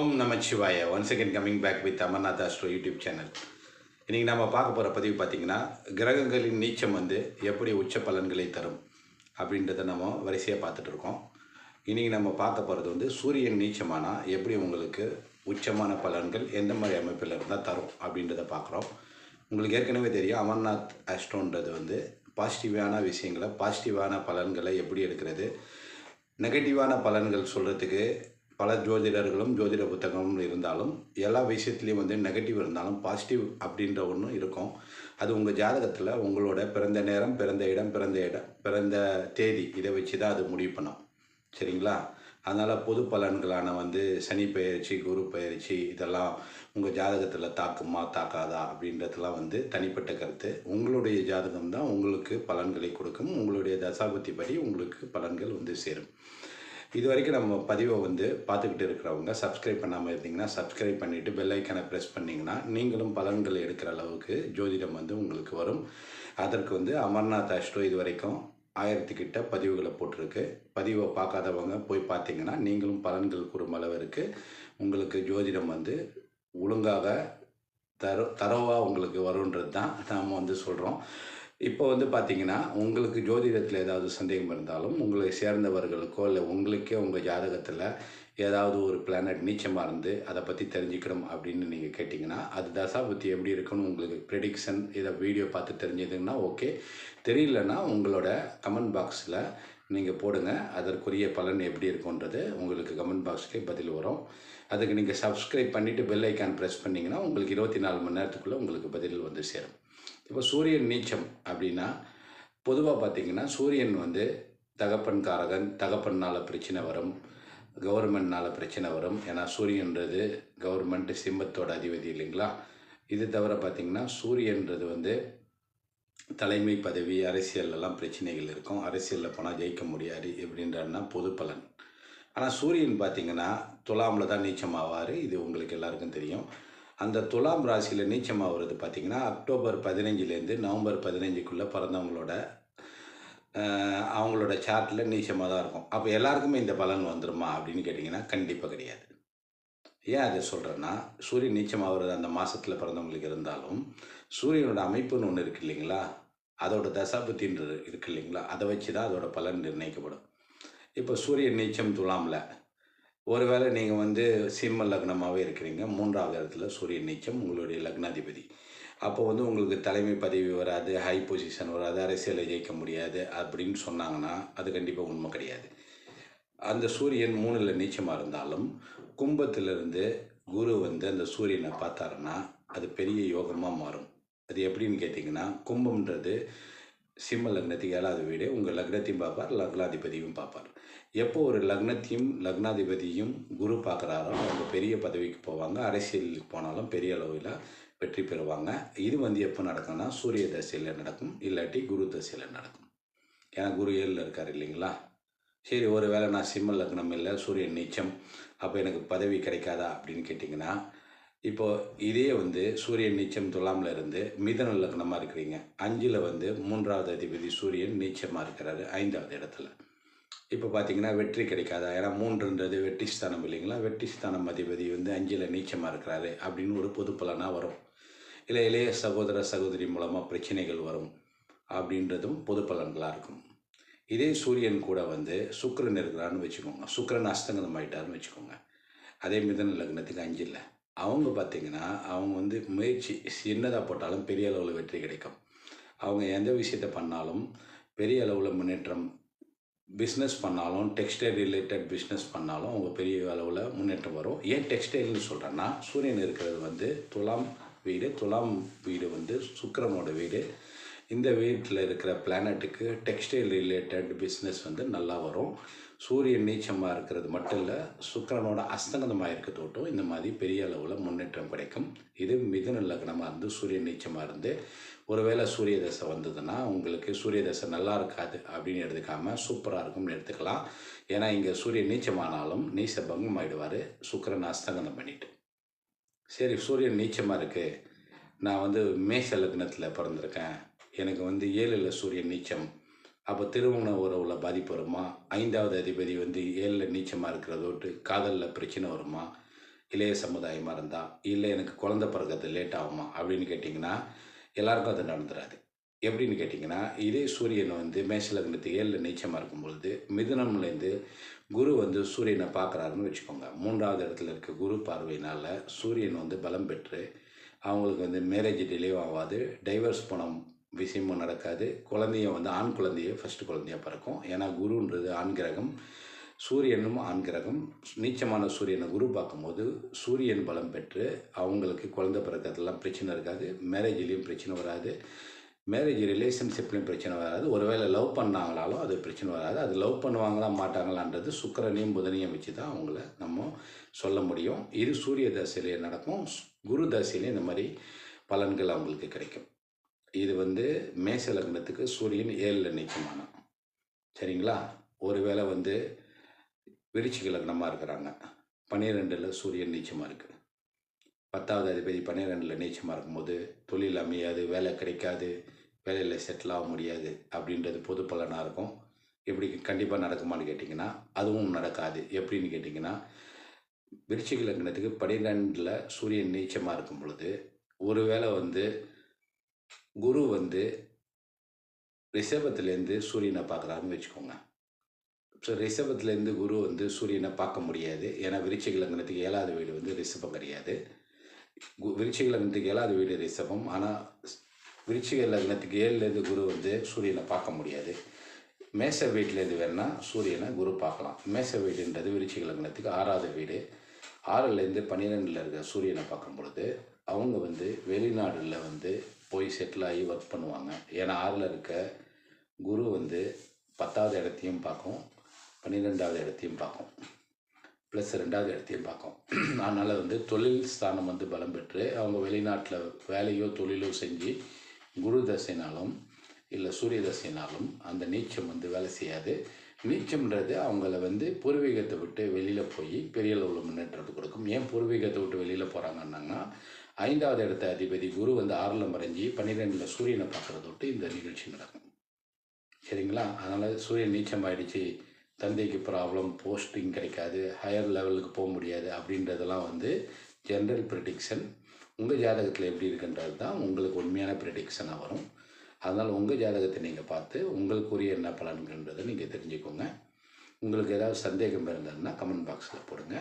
Om Namachivaya. Once again coming back with Amarnath astro YouTube channel இன்றைக்கி நம்ம பார்க்க போகிற பதிவு பார்த்திங்கன்னா கிரகங்களின் நீச்சம் வந்து எப்படி உச்ச பலன்களை தரும் அப்படின்றத நம்ம வரிசையாக பார்த்துட்டு இருக்கோம். இன்றைக்கி நம்ம பார்க்க போகிறது வந்து சூரியன் நீச்சமானால் எப்படி உங்களுக்கு உச்சமான பலன்கள் எந்த மாதிரி அமைப்பில் இருந்தால் தரும் அப்படின்றத பார்க்குறோம். உங்களுக்கு ஏற்கனவே தெரியும் அமர்நாத் அஸ்ட்ரோன்றது வந்து பாசிட்டிவான விஷயங்களை பாசிட்டிவான பலன்களை எப்படி எடுக்கிறது நெகட்டிவான பலன்கள் சொல்கிறதுக்கு பல ஜோதிடர்களும் ஜோதிட புத்தகமும் இருந்தாலும் எல்லா விஷயத்துலேயும் வந்து நெகட்டிவ் இருந்தாலும் பாசிட்டிவ் அப்படின்ற ஒன்றும் இருக்கும். அது உங்கள் ஜாதகத்தில் உங்களோட பிறந்த நேரம் பிறந்த இடம் பிறந்த இடம் பிறந்த தேதி இதை வச்சு தான் அது முடிவு பண்ணும். சரிங்களா? அதனால் பொது பலன்களான வந்து சனி பயிற்சி குரு பயிற்சி இதெல்லாம் உங்கள் ஜாதகத்தில் தாக்குமா தாக்காதா அப்படின்றதெல்லாம் வந்து தனிப்பட்ட கருத்து. உங்களுடைய ஜாதகம் தான் உங்களுக்கு பலன்களை கொடுக்கும். உங்களுடைய தசாபத்தி படி உங்களுக்கு பலன்கள் வந்து சேரும். இது வரைக்கும் நம்ம பதிவை வந்து பார்த்துக்கிட்டு இருக்கிறவங்க சப்ஸ்கிரைப் பண்ணாமல் இருந்தீங்கன்னா சப்ஸ்கிரைப் பண்ணிவிட்டு பெல் ஐக்கானை ப்ரெஸ் பண்ணிங்கன்னா நீங்களும் பலன்கள் எடுக்கிற அளவுக்கு ஜோதிடம் வந்து உங்களுக்கு வரும். அதற்கு வந்து அமர்நாத் அஷ்டோ இது வரைக்கும் ஆயிரத்துக்கிட்ட பதிவுகளை போட்டிருக்கு. பதிவை பார்க்காதவங்க போய் பார்த்தீங்கன்னா நீங்களும் பலன்கள் கூறும் அளவிற்கு உங்களுக்கு ஜோதிடம் வந்து ஒழுங்காக தர தரவாக உங்களுக்கு வருன்றது தான் நாம் வந்து சொல்கிறோம் இப்போ வந்து பார்த்தீங்கன்னா உங்களுக்கு ஜோதிடத்தில் ஏதாவது சந்தேகம் இருந்தாலும் உங்களை சேர்ந்தவர்களுக்கோ இல்லை உங்களுக்கே உங்கள் ஜாதகத்தில் ஏதாவது ஒரு பிளானட் நீச்சமாக இருந்து அதை பற்றி தெரிஞ்சுக்கணும் அப்படின்னு நீங்கள் கேட்டிங்கன்னா அது தசாபுத்தி எப்படி இருக்குன்னு உங்களுக்கு ப்ரெடிக்ஷன் இதை வீடியோ பார்த்து தெரிஞ்சதுன்னா ஓகே தெரியலன்னா உங்களோட கமெண்ட் பாக்ஸில் நீங்கள் போடுங்க. அதற்குரிய பலன் எப்படி இருக்குன்றது உங்களுக்கு கமெண்ட் பாக்ஸ்லேயே பதில் வரும். அதுக்கு நீங்கள் சப்ஸ்கிரைப் பண்ணிவிட்டு பெல் ஐக்கான் ப்ரெஸ் பண்ணிங்கன்னா உங்களுக்கு இருபத்தி நாலு மணி நேரத்துக்குள்ளே உங்களுக்கு பதில் வந்து சேரும். இப்போ சூரியன் நீச்சம் அப்படின்னா பொதுவாக பார்த்திங்கன்னா சூரியன் வந்து தகப்பன் காரகன் பிரச்சனை வரும் கவர்மெண்ட்னால் பிரச்சனை வரும். ஏன்னா சூரியன்றது கவர்மெண்ட் சிம்மத்தோட அதிபதி இல்லைங்களா? இது தவிர பார்த்திங்கன்னா சூரியன்றது வந்து தலைமை பதவி அரசியல்லலாம் பிரச்சனைகள் இருக்கும். அரசியலில் போனால் ஜெயிக்க முடியாது எப்படின்றன்னா பொது பலன். ஆனால் சூரியன் பார்த்திங்கன்னா துலாமில் தான் நீச்சமாவார். இது உங்களுக்கு எல்லாருக்கும் தெரியும். அந்த துலாம் ராசியில் நீச்சமாகிறது பார்த்திங்கன்னா அக்டோபர் பதினஞ்சுலேருந்து நவம்பர் பதினஞ்சுக்குள்ளே பிறந்தவங்களோட அவங்களோட சார்ட்டில் நீச்சமாக தான் இருக்கும். அப்போ எல்லாருக்குமே இந்த பலன் வந்துருமா அப்படின்னு கேட்டிங்கன்னா கண்டிப்பாக கிடையாது. ஏன் அதை சொல்கிறேன்னா சூரியன் நீச்சமாகிறது அந்த மாதத்தில் பிறந்தவங்களுக்கு இருந்தாலும் சூரியனோட அமைப்புன்னு ஒன்று இருக்குது இல்லைங்களா? அதோட தசாபத்தின்னு இருக்குது இல்லைங்களா? அதை வச்சு தான் அதோட பலன் நிர்ணயிக்கப்படும். இப்போ சூரியன் நீச்சம் துலாமில் ஒருவேளை நீங்கள் வந்து சிம்ம லக்னமாகவே இருக்கிறீங்க. மூன்றாவது இடத்துல சூரியன் நீச்சம் உங்களுடைய லக்னாதிபதி. அப்போ வந்து உங்களுக்கு தலைமை பதவி வராது ஹை பொசிஷன் வராது அரசியலை ஜெயிக்க முடியாது அப்படின்னு சொன்னாங்கன்னா அது கண்டிப்பாக உண்மை கிடையாது. அந்த சூரியன் மூணில் நீச்சமாக இருந்தாலும் கும்பத்திலிருந்து குரு வந்து அந்த சூரியனை பார்த்தாருன்னா அது பெரிய யோகமாக மாறும். அது எப்படின்னு கேட்டிங்கன்னா கும்பம்ன்றது சிம்ம லக்னத்துக்கு ஏழாவது வீடு உங்கள் லக்னத்தையும் பார்ப்பார் லக்னாதிபதியும் பார்ப்பார். எப்போ ஒரு லக்னத்தையும் லக்னாதிபதியும் குரு பார்க்குறாரோ அவங்க பெரிய பதவிக்கு போவாங்க. அரசியலுக்கு போனாலும் பெரிய அளவில் வெற்றி பெறுவாங்க. இது வந்து எப்போ நடக்கும்னா சூரிய தசையில் நடக்கும் இல்லாட்டி குரு தசையில் நடக்கும். ஏன்னா குரு ஏழில் இருக்கார் இல்லைங்களா? சரி ஒரு வேளை நான் சிம்ம லக்னம் இல்லை சூரியன் நீச்சம் அப்போ எனக்கு பதவி கிடைக்காதா அப்படின்னு கேட்டிங்கன்னா இப்போது இதே வந்து சூரியன் நீச்சம் துலாமில் இருந்து மிதன லக்னமாக இருக்கிறீங்க. அஞ்சில் வந்து மூன்றாவது அதிபதி சூரியன் நீச்சமாக இருக்கிறாரு ஐந்தாவது இடத்துல. இப்போ பார்த்தீங்கன்னா வெற்றி கிடைக்காதா? ஏன்னா மூன்றுன்றது வெற்றி ஸ்தானம் இல்லைங்களா? வெற்றி ஸ்தானம் அதிபதி வந்து அஞ்சில் நீச்சமாக இருக்கிறாரு அப்படின்னு ஒரு பொது பலனாக வரும். இல்லை இளைய சகோதர சகோதரி மூலமாக பிரச்சனைகள் வரும் அப்படின்றதும் பொது பலன்களாக இருக்கும். இதே சூரியன் கூட வந்து சுக்கரன் இருக்கிறான்னு வச்சுக்கோங்க. சுக்கரன் அஸ்தங்கதம் ஆகிட்டாருன்னு வச்சுக்கோங்க. அதே மிதன லக்னத்துக்கு அஞ்சில். அவங்க பார்த்திங்கன்னா அவங்க வந்து முயற்சி சின்னதாக போட்டாலும் பெரிய அளவில் வெற்றி கிடைக்கும். அவங்க எந்த விஷயத்தை பண்ணாலும் பெரிய அளவில் முன்னேற்றம் பிஸ்னஸ் பண்ணாலும் டெக்ஸ்டைல் ரிலேட்டட் பிஸ்னஸ் பண்ணாலும் அவங்க பெரிய அளவில் முன்னேற்றம் வரும். ஏன் டெக்ஸ்டைல்னு சொல்கிறேன்னா சூரியன் இருக்கிறது வந்து துலாம் வீடு துலாம் வீடு வந்து சுக்கரனோட வீடு. இந்த வீட்டில் இருக்கிற பிளானட்டுக்கு டெக்ஸ்டைல் ரிலேட்டட் பிஸ்னஸ் வந்து நல்லா வரும். சூரியன் நீச்சமாக இருக்கிறது மட்டும் இல்லை சுக்கரனோட அஸ்தங்கதமாக இருக்க தோட்டம் இந்த மாதிரி பெரிய அளவில் முன்னேற்றம் கிடைக்கும். இது மிதுன லக்னமாக இருந்து சூரியன் நீச்சமாக இருந்து ஒருவேளை சூரிய தசை வந்ததுன்னா உங்களுக்கு சூரிய தசை நல்லா இருக்காது அப்படின்னு எடுத்துக்காமல் சூப்பராக இருக்கும்னு எடுத்துக்கலாம். ஏன்னா இங்கே சூரியன் நீச்சமானாலும் நீச பங்கம் ஆகிடுவார் சுக்கரன் அஸ்தங்கனம் பண்ணிட்டு. சரி சூரியன் நீச்சமாக இருக்குது நான் வந்து மேஷ லக்னத்தில் பிறந்திருக்கேன். எனக்கு வந்து ஏழில் சூரியன் நீச்சம். அப்போ திருமண உறவில் பாதிப்பு வருமா? ஐந்தாவது அதிபதி வந்து ஏழில் நீச்சமாக இருக்கிறதோட்டு காதலில் பிரச்சனை வருமா? இளைய சமுதாயமாக இருந்தால் இல்லை எனக்கு குழந்த பிறக்கிறது லேட் ஆகுமா? அப்படின்னு கேட்டிங்கன்னா எல்லாருக்கும் அது நடந்துடாது எப்படின்னு கேட்டிங்கன்னா இதே சூரியன் வந்து மேஷலக்னத்து ஏழில் நீச்சமாக இருக்கும் பொழுது மிதுனம்லேருந்து குரு வந்து சூரியனை பார்க்குறாருன்னு வச்சுக்கோங்க. மூன்றாவது இடத்துல இருக்க குரு பார்வையினால் சூரியன் வந்து பலம் பெற்று அவங்களுக்கு வந்து மேரேஜ் டிலே ஆகாது டைவர்ஸ் பணம் விஷயமும் நடக்காது. குழந்தைய வந்து ஆண் குழந்தைய ஃபஸ்ட்டு குழந்தையாக பிறக்கும். ஏன்னா குருன்றது ஆண் கிரகம். சூரியனும் ஆண் கிரகம். நீச்சமான சூரியனை குரு பார்க்கும்போது சூரியன் பலம் பெற்று அவங்களுக்கு குழந்தை பிறக்கிறதுலாம் பிரச்சனை இருக்காது. மேரேஜ்லேயும் பிரச்சனை வராது. மேரேஜ் ரிலேஷன்ஷிப்லேயும் பிரச்சனை வராது. ஒருவேளை லவ் பண்ணாங்களாலும் அது பிரச்சனை வராது. அது லவ் பண்ணுவாங்களா மாட்டாங்களான்றது சுக்கரனையும் புதனையும் வச்சு தான் அவங்கள நம்ம சொல்ல முடியும். இது சூரிய தசையிலே நடக்கும். குரு தசையிலே இந்த மாதிரி பலன்கள் அவங்களுக்கு கிடைக்கும். இது வந்து மேச லக்னத்துக்கு சூரியன் ஏழில் நிச்சயமான சரிங்களா? ஒருவேளை வந்து விருச்சிக லக்னமாக இருக்கிறாங்க. பன்னிரெண்டில் சூரியன் நீச்சமாக இருக்குது பத்தாவது அதிபதி பன்னிரெண்டில் நீச்சமாக இருக்கும்போது தொழில் அமையாது வேலை கிடைக்காது வேலையில் செட்டில் ஆக முடியாது அப்படின்றது பொது பலனாக இருக்கும். எப்படி கண்டிப்பாக நடக்குமான்னு கேட்டிங்கன்னா அதுவும் நடக்காது. எப்படின்னு கேட்டிங்கன்னா விருச்சிக லக்னத்துக்கு பன்னிரெண்டில் சூரியன் நீச்சமாக இருக்கும் பொழுது ஒருவேளை வந்து குரு வந்து ரிஷபத்துலேருந்து சூரியனை பார்க்குறாருன்னு வச்சுக்கோங்க. ஸோ ரிஷபத்துலேருந்து குரு வந்து சூரியனை பார்க்க முடியாது. ஏன்னா விருச்சிக லக்னத்துக்கு ஏழாவது வீடு வந்து ரிஷபம் கிடையாது. கு- லக்னத்துக்கு ஏழாவது வீடு ரிஷபம். ஆனால் விருச்சிக லக்னத்துக்கு ஏழுலேருந்து குரு வந்து சூரியனை பார்க்க முடியாது. மேச வீட்டிலேருந்து வேணால் சூரியனை குரு பார்க்கலாம். மேச வீடுன்றது விருச்சிக லக்னத்துக்கு ஆறாவது வீடு. ஆறுலேருந்து பன்னிரெண்டில் இருக்க சூரியனை பார்க்கும் பொழுது அவங்க வந்து வெளிநாடுல வந்து போய் செட்டில் ஆகி ஒர்க் பண்ணுவாங்க. ஏன்னா ஆறில் இருக்க குரு வந்து பத்தாவது இடத்தையும் பார்க்கும். பன்னிரெண்டாவது இடத்தையும் பார்க்கும். ப்ளஸ் ரெண்டாவது இடத்தையும் பார்க்கும். அதனால் வந்து தொழில் ஸ்தானம் வந்து பலம் பெற்று அவங்க வெளிநாட்டில் வேலையோ தொழிலோ செஞ்சு குரு தசைனாலும் இல்லை சூரிய தசைனாலும் அந்த நீச்சம் வந்து வேலை செய்யாது. நீச்சம்ன்றது அவங்கள வந்து பூர்வீகத்தை விட்டு வெளியில் போய் பெரிய அளவில் முன்னேற்றத்தை கொடுக்கும். ஏன் பூர்வீகத்தை விட்டு வெளியில் போகிறாங்கன்னாங்கன்னா ஐந்தாவது இடத்த அதிபதி குரு வந்து ஆறில் மறைஞ்சி பன்னிரெண்டில் சூரியனை பார்க்குறத விட்டு இந்த நிகழ்ச்சி நடக்கும். சரிங்களா? அதனால் சூரியன் நீச்சம் ஆயிடுச்சு தந்தைக்கு ப்ராப்ளம் போஸ்டிங் கிடைக்காது ஹையர் லெவலுக்கு போக முடியாது அப்படின்றதெல்லாம் வந்து ஜென்ரல் ப்ரிடிக்ஷன் உங்கள் ஜாதகத்தில் எப்படி இருக்குன்றது தான் உங்களுக்கு உண்மையான ப்ரிடிக்ஷனாக வரும். அதனால் உங்கள் ஜாதகத்தை நீங்கள் பார்த்து உங்களுக்குரிய என்ன பலன்கன்றதை நீங்கள் தெரிஞ்சுக்கோங்க. உங்களுக்கு ஏதாவது சந்தேகம் இருந்ததுன்னா கமெண்ட் பாக்ஸில் போடுங்க.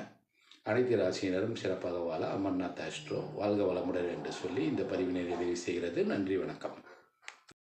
அனைத்து ராசியினரும் சிறப்பாக வாழ அமர்நாத் அஸ்ட்ரோ வாழ்க வளமுடன் என்று சொல்லி இந்த பதிவினை நிறைவு செய்கிறது. நன்றி வணக்கம்.